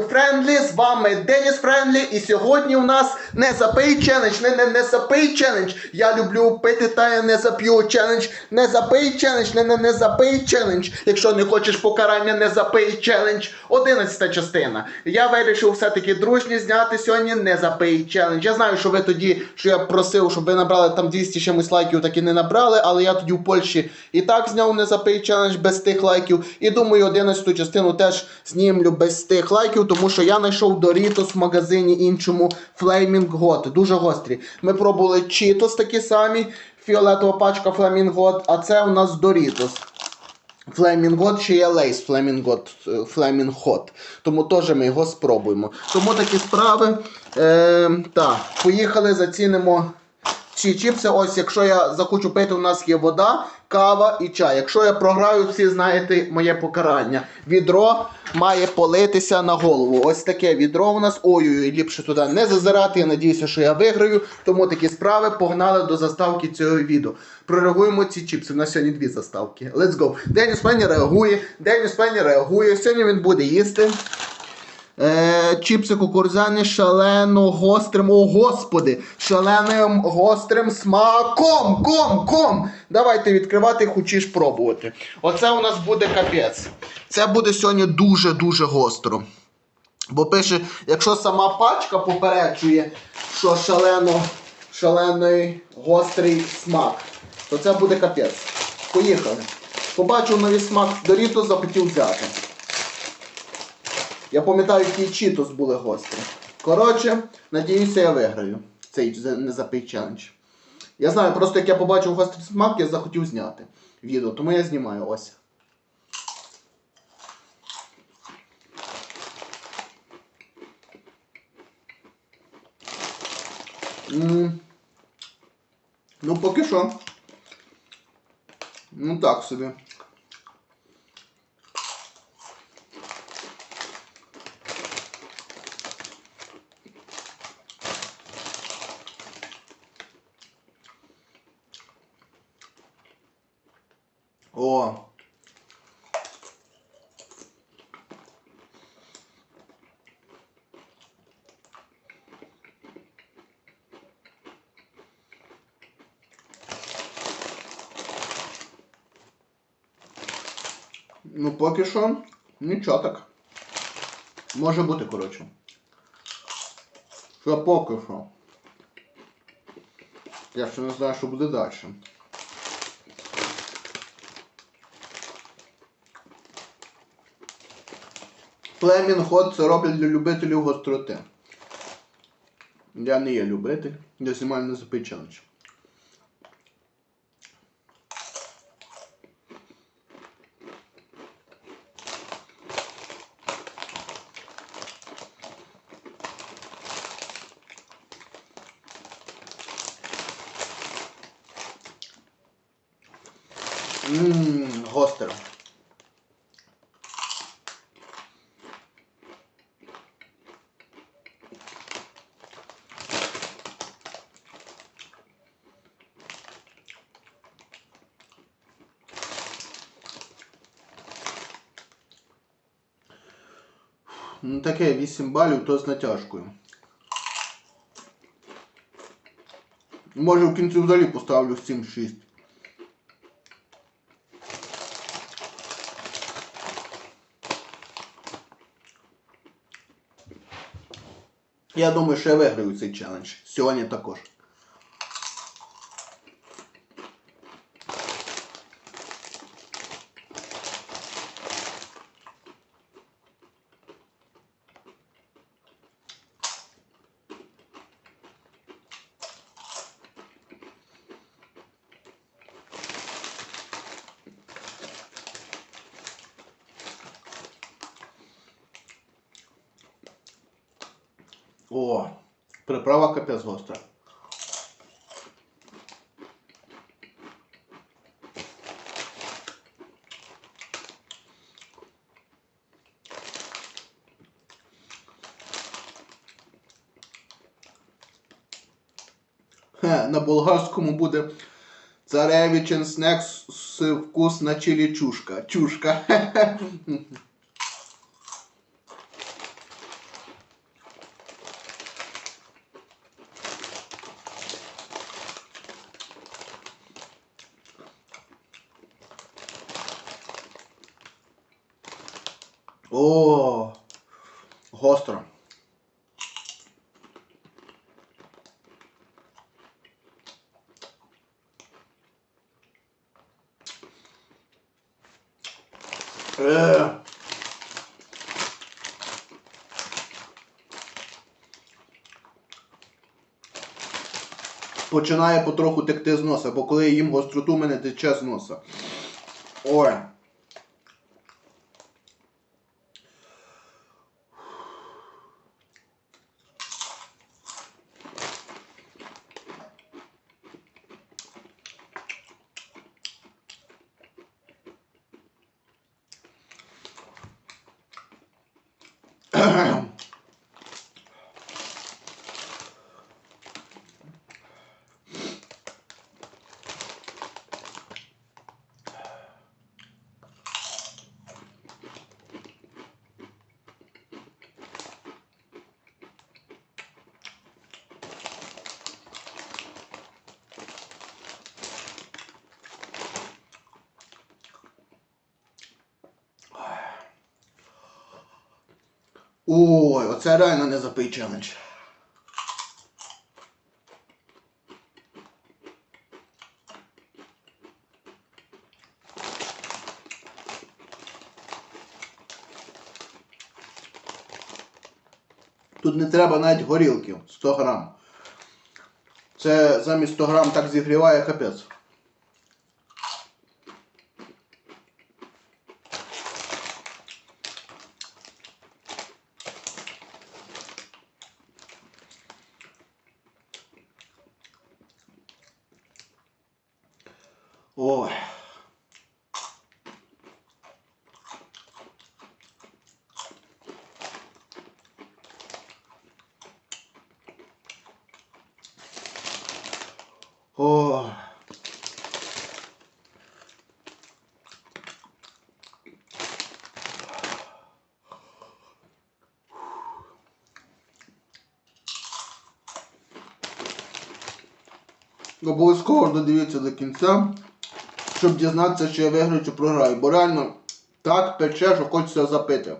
каналу Френдлі. З вами Деніс Френдлі. І сьогодні у нас не запий челендж, не, не, не запий челендж. Я люблю пити та я не зап'ю челендж. Не запий челендж, не, не, не запий челендж. Якщо не хочеш покарання, не запий челендж. Одинадцята частина. Я вирішив все-таки дружні зняти сьогодні не запий челендж. Я знаю, що ви тоді, що я просив, щоб ви набрали там 200 чимось лайків, так і не набрали, але я тоді в Польщі і так зняв не запий челендж без тих лайків. І думаю, 11 частину теж знімлю без тих лайків, тому що я знайшов Doritos в магазині іншому Flaming Hot. Дуже гострі. Ми пробували Cheetos такі самі, фіолетова пачка Flaming Hot, а це у нас Doritos. Flaming Hot ще є Lays Flaming е, Flaming Hot. Тому теж ми його спробуємо. Тому такі справи. Е, так, поїхали, зацінимо ці чіпси. Ось, якщо я захочу пити, у нас є вода, кава і чай. Якщо я програю, всі знаєте моє покарання. Відро має политися на голову. Ось таке відро у нас. Ой-ой-ой, ліпше туди не зазирати. Я надіюся, що я виграю. Тому такі справи погнали до заставки цього відео. Прореагуємо ці чіпси. У нас сьогодні дві заставки. Let's go. Деніс Пенні реагує. Деніс Пенні реагує. Сьогодні він буде їсти. Е, чіпси кукурудзяні шалено гострим, о господи, шаленим гострим смаком, ком, ком. Давайте відкривати, хочеш пробувати. Оце у нас буде капець. Це буде сьогодні дуже-дуже гостро. Бо пише, якщо сама пачка попереджує, що шалено, шалений гострий смак, то це буде капець. Поїхали. Побачив новий смак Доріту, захотів взяти. Я пам'ятаю, які чітос були гострі. Коротше, надіюся, я виграю цей за- не запий челендж. Я знаю, просто як я побачив гострий смак, я захотів зняти відео, тому я знімаю ось. М. Ну, поки що. Ну так собі. О. Ну, поки що нічого так. Може бути, коротше. Що поки що. Я ще не знаю, що буде далі. Флемінг це роблять для любителів гостроти. Я не є любитель, я знімаю на запий челендж. Ммм, гостро. Ну таке 8 балів, то з натяжкою. Може в кінці взагалі поставлю 7-6. Я думаю, що я виграю цей челендж. Сьогодні також. О, капець гостра. Хе, на болгарському буде царевичен снек с- с вкус на чилі чушка. Чушка. О, гостро. Е. Починає потроху текти з носа, бо коли їм гостроту, мене тече з носа. Ой. Ой, оце реально не запий челендж. Тут не треба навіть горілки 100 грам. Це замість 100 грам так зігріває капець. Ой. Ой. Обов'язково додивіться до кінця, щоб дізнатися, чи я виграю чи програю. Бо реально так пече, що хочеться запити.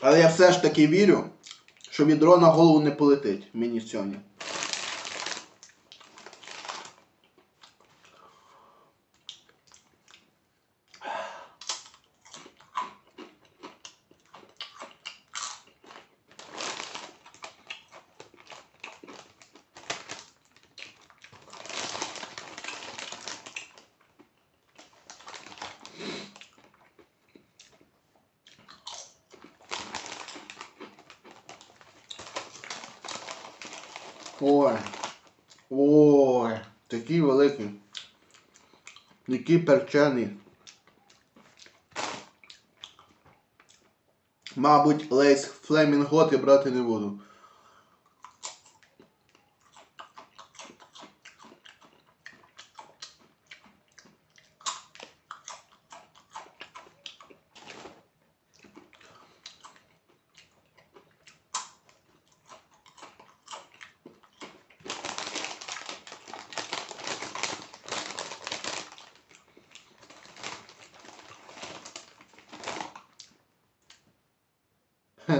Але я все ж таки вірю, що відро на голову не полетить мені сьогодні. Ой. Ой, такий великий. Який перчений. Мабуть, лейс флемінготи брати не буду.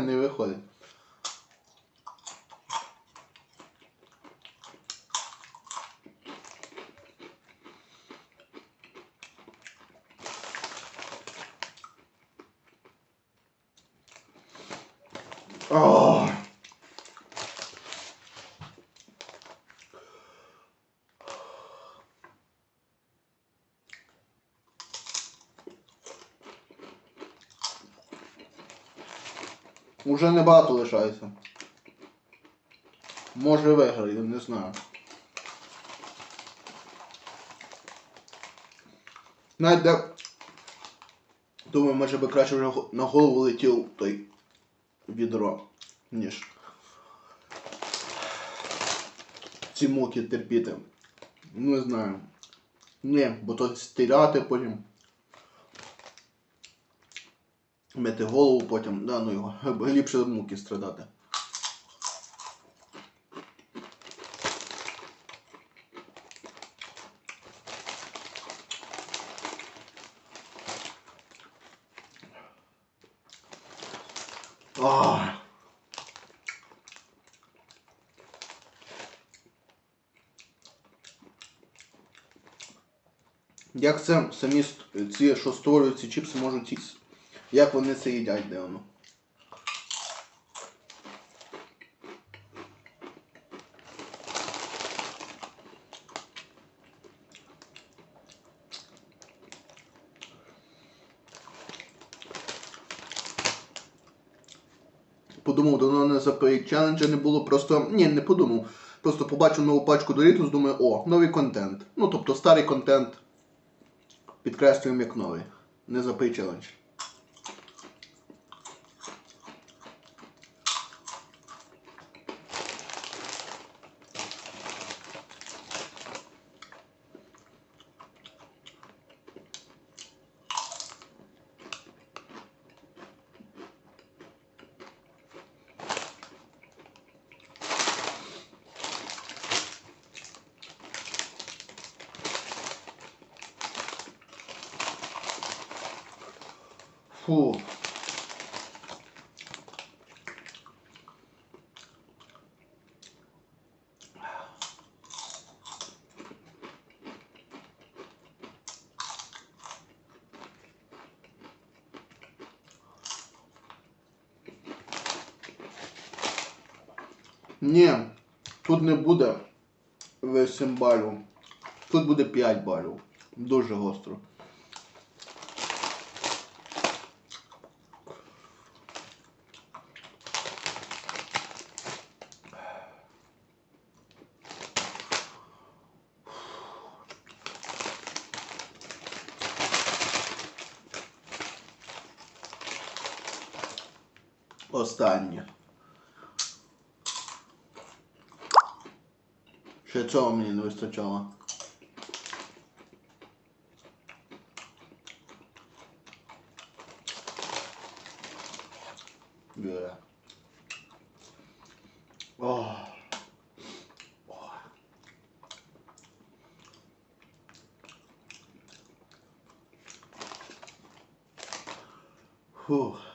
Не виходить. Ох. Уже небагато лишається. Може виграю, не знаю. Навіть де... Думаю, може би краще вже на голову летів той відро, ніж ці муки терпіти. Не знаю. Ні, бо то стиряти потім мити голову потім, да, ну його, ліпше муки страдати. Як це самі ці, що створюють ці чіпси, можуть їсти? Як вони це їдять, де воно? Подумав, давно не запоїть челенджа не було, просто. Ні, не подумав. Просто побачив нову пачку Doritos, думаю, о, новий контент. Ну, тобто старий контент підкреслюємо як новий. Не запий челендж. Фу. Ні, тут не буде 8 балів. Тут буде 5 балів. Дуже гостро. Останнє. Ще цього мені не вистачало. Бля. Ох. Ох. Фух.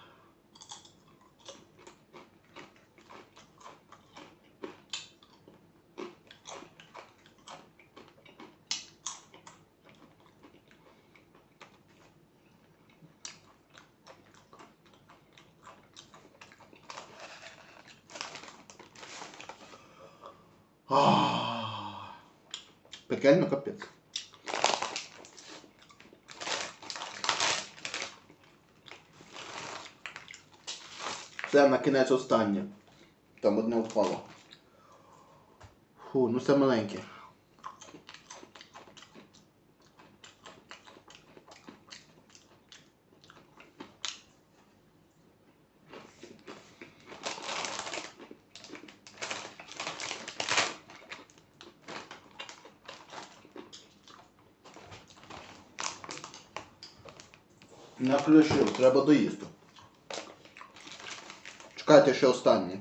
Пекельно капець. Це на кінець останнє. Там одне впало. Фу, ну це маленьке. Треба доїсти. Чекайте ще останній.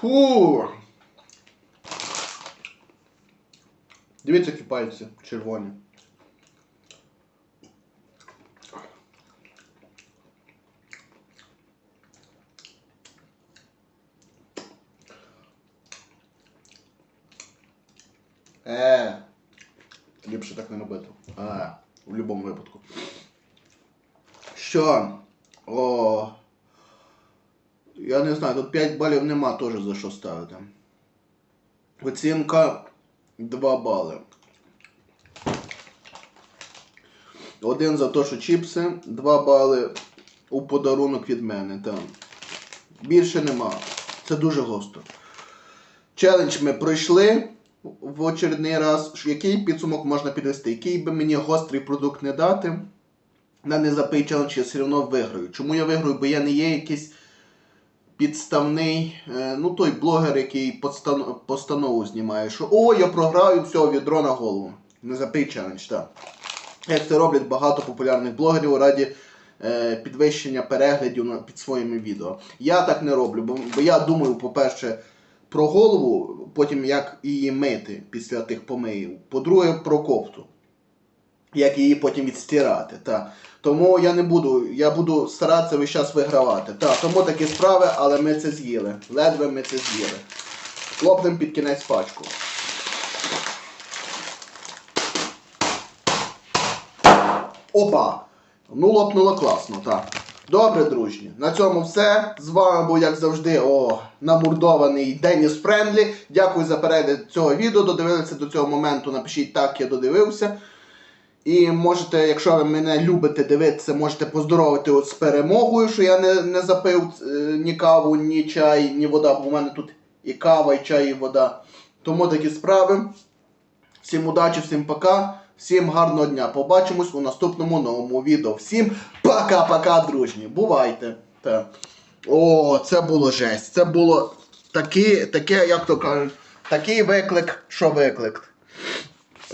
Фу. Дивіться, які пальці червоні. Е, робити. А, в будь-якому випадку. Що? О. Я не знаю, тут 5 балів нема теж за що ставити. Оцінка 2 бали. Один за те, що чіпси, 2 бали у подарунок від мене. Там. Більше нема. Це дуже гостро. Челендж ми пройшли в очередний раз. Який підсумок можна підвести? Який би мені гострий продукт не дати, на незапий челендж я все одно виграю. Чому я виграю? Бо я не є якийсь підставний, е, ну той блогер, який постанову знімає, що о, я програю, все, відро на голову. Незапий челендж, так. Як це роблять багато популярних блогерів раді е, підвищення переглядів під своїми відео. Я так не роблю, бо, бо я думаю, по-перше, про голову, потім як її мити після тих помиїв. По-друге, про кофту. як її потім відстирати. Та. Тому я не буду, я буду старатися весь час вигравати. Та, тому такі справи, але ми це з'їли. Ледве ми це з'їли. Лопнемо під кінець пачку. Опа! Ну, лопнуло класно, так. Добре, дружні. На цьому все. З вами був, як завжди, о, намурдований Деніс Френдлі. Дякую за перегляд цього відео. Додивилися до цього моменту. Напишіть так, я додивився. І можете, якщо ви мене любите дивитися, можете поздоровити от з перемогою, що я не, не запив е, ні каву, ні чай, ні вода, бо в мене тут і кава, і чай, і вода. Тому такі справи. Всім удачі, всім пока, всім гарного дня. Побачимось у наступному новому відео. Всім пока-пока, дружні. Бувайте. Та. О, це було жесть. Це було таке, таке, як то кажуть, такий виклик, що виклик.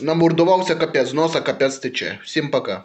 Намурдувався капець, носа капець тече. Всім пока.